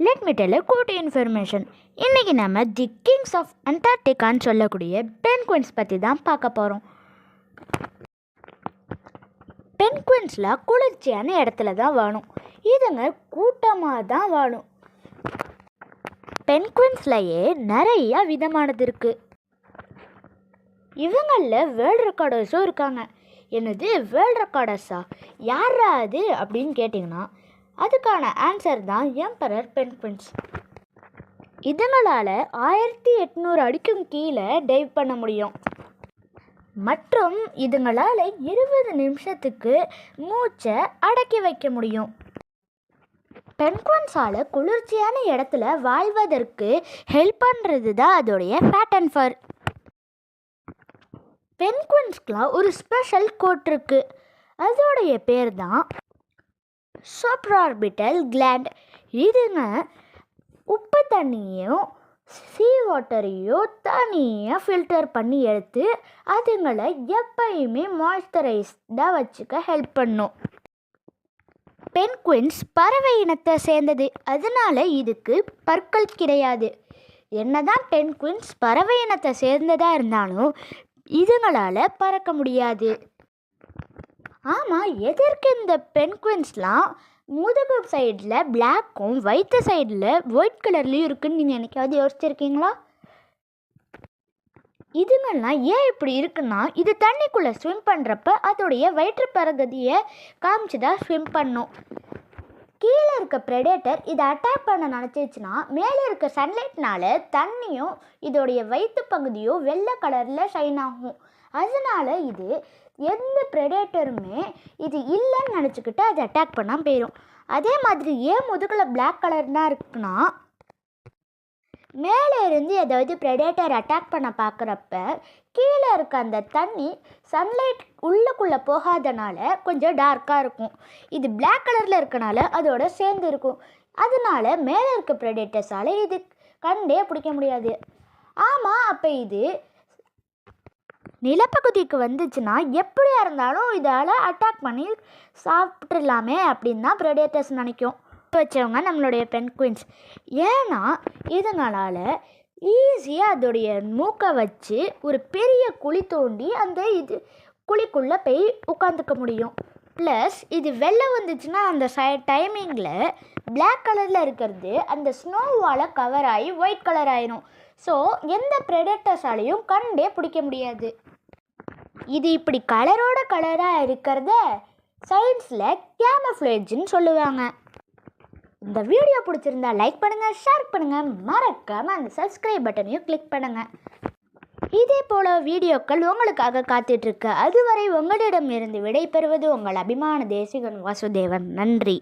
Let me tell good information இன்றைக்கி நம்ம தி Kings of அண்டார்டிகான்னு சொல்லக்கூடிய பென்குயின்ஸ் பற்றி தான் பார்க்க போகிறோம் பென்குயின்ஸில் குளிர்ச்சியான இடத்துல தான் வாழும். இதுங்க கூட்டமாக தான் வாழும். பென்குயின்ஸ்லையே நிறைய விதமானது இருக்குது இவங்களில் வேர்ல்ட் ரெக்கார்டர்ஸும் இருக்காங்க. என்னது வேர்ல்ட் ரெக்கார்டர்ஸா யாரா அது அப்படின்னு கேட்டிங்கன்னா அதுக்கான ஆன்சர் தான் எம்பரர் பென்குயின்ஸ் இதுங்களால் ஆயிரத்தி எட்நூறு அடிக்கும் கீழே டைவ் பண்ண முடியும். மற்றும் இதுங்களால் இருபது நிமிஷத்துக்கு மூச்சை அடக்கி வைக்க முடியும். பென்குவன்ஸால் குளிர்ச்சியான இடத்துல வாழ்வதற்கு ஹெல்ப் பண்ணுறது தான் அதோடைய ஃபேட் அண்ட் ஃபர் பென்குயின்ஸ்க்குலாம் ஒரு ஸ்பெஷல் கோட் இருக்குது அதோடைய பேர் தான் சப்ரார்பிட்டல் கிளாண்ட் இதுங்க உப்பு தண்ணியும் சீ வாட்டரையும் தனியாக ஃபில்டர் பண்ணி எடுத்து அதுங்களை எப்பயுமே மாய்ஸ்சரைஸ்டாக வச்சுக்க ஹெல்ப் பண்ணும். பென்குயின்ஸ் பறவை இனத்தை சேர்ந்தது. அதனால இதுக்கு பற்கள் கிடையாது. என்னதான் பென்குயின்ஸ் பறவை இனத்தை சேர்ந்ததாக இருந்தாலும் இதுங்களால் பறக்க முடியாது. ஆமாம் எதற்கு இந்த பென்குவின்ஸ்லாம் முதுகு சைடில் பிளாக்கும் வயிற்று சைடில் ஒயிட் கலர்லேயும் இருக்குதுன்னு நீங்கள் என்னைக்காவது யோசிச்சிருக்கீங்களா? இதுங்கெல்லாம் ஏன் இப்படி இருக்குன்னா இது தண்ணிக்குள்ளே ஸ்விம் பண்ணுறப்ப அதோடைய வயிற்று பரகதியை காமிச்சு தான் ஸ்விம் பண்ணும். கீழே இருக்க ப்ரெடேட்டர் இதை அட்டாக் பண்ண நினச்சிச்சுன்னா மேலே இருக்க சன்லைட்னால தண்ணியும் இதோடைய வயிற்று பகுதியும் வெள்ளை கலரில் ஷைன் ஆகும். அதனால இது எந்த ப்ரெடேட்டருமே இது இல்லைன்னு நினச்சிக்கிட்டு அது அட்டாக் பண்ணால் போயிடும் அதே மாதிரி ஏன் முதுகில் பிளாக் கலர் தான் இருக்குன்னா மேலே இருந்து ஏதாவது ப்ரெடேட்டர் அட்டாக் பண்ண பார்க்குறப்ப கீழே இருக்க அந்த தண்ணி சன்லைட் உள்ளுக்குள்ளே போகாதனால கொஞ்சம் டார்க்காக இருக்கும். இது பிளாக் கலரில் இருக்கனால அதோட சேர்ந்து இருக்கும். அதனால மேலே இருக்க ப்ரெடேட்டர்ஸால் இது கண்டே பிடிக்க முடியாது. ஆமாம் அப்போ இது நிலப்பகுதிக்கு வந்துச்சுன்னா எப்படியா இருந்தாலும் இதால் அட்டாக் பண்ணி சாப்பிட்றலாமே அப்படின்னு தான் ப்ரெடேட்டர்ஸ் நினைக்கும். வச்சவங்க நம்மளுடைய பென்குயின்ஸ் ஏன்னா இதுங்களால் ஈஸியாக அதோடைய மூக்கை வச்சு ஒரு பெரிய குழி தோண்டி அந்த இது குழிக்குள்ளே போய் உட்காந்துக்க முடியும். ப்ளஸ் இது வெளில வந்துச்சுன்னா அந்த சை டைமிங்கில் பிளாக் கலரில் இருக்கிறது அந்த ஸ்னோவால் கவர் ஆகி ஒயிட் கலர் ஆயிரும். ஸோ எந்த ப்ரெடேட்டர்ஸாலையும் கண்டே பிடிக்க முடியாது. இது இப்படி கலரோட கலராக இருக்கிறத சயின்ஸில் கேமஃப்ளேஜ்னு சொல்லுவாங்க. இந்த வீடியோ பிடிச்சிருந்தா லைக் பண்ணுங்கள் ஷேர் பண்ணுங்கள் மறக்காமல் அந்த சப்ஸ்கிரைப் பட்டனையும் கிளிக் பண்ணுங்கள் இதே போல் வீடியோக்கள் உங்களுக்காக காத்துட்ருக்கு. அதுவரை உங்களிடம் இருந்து விடைபெறுவது உங்கள் அபிமான தேசிகன் வாசுதேவன். நன்றி.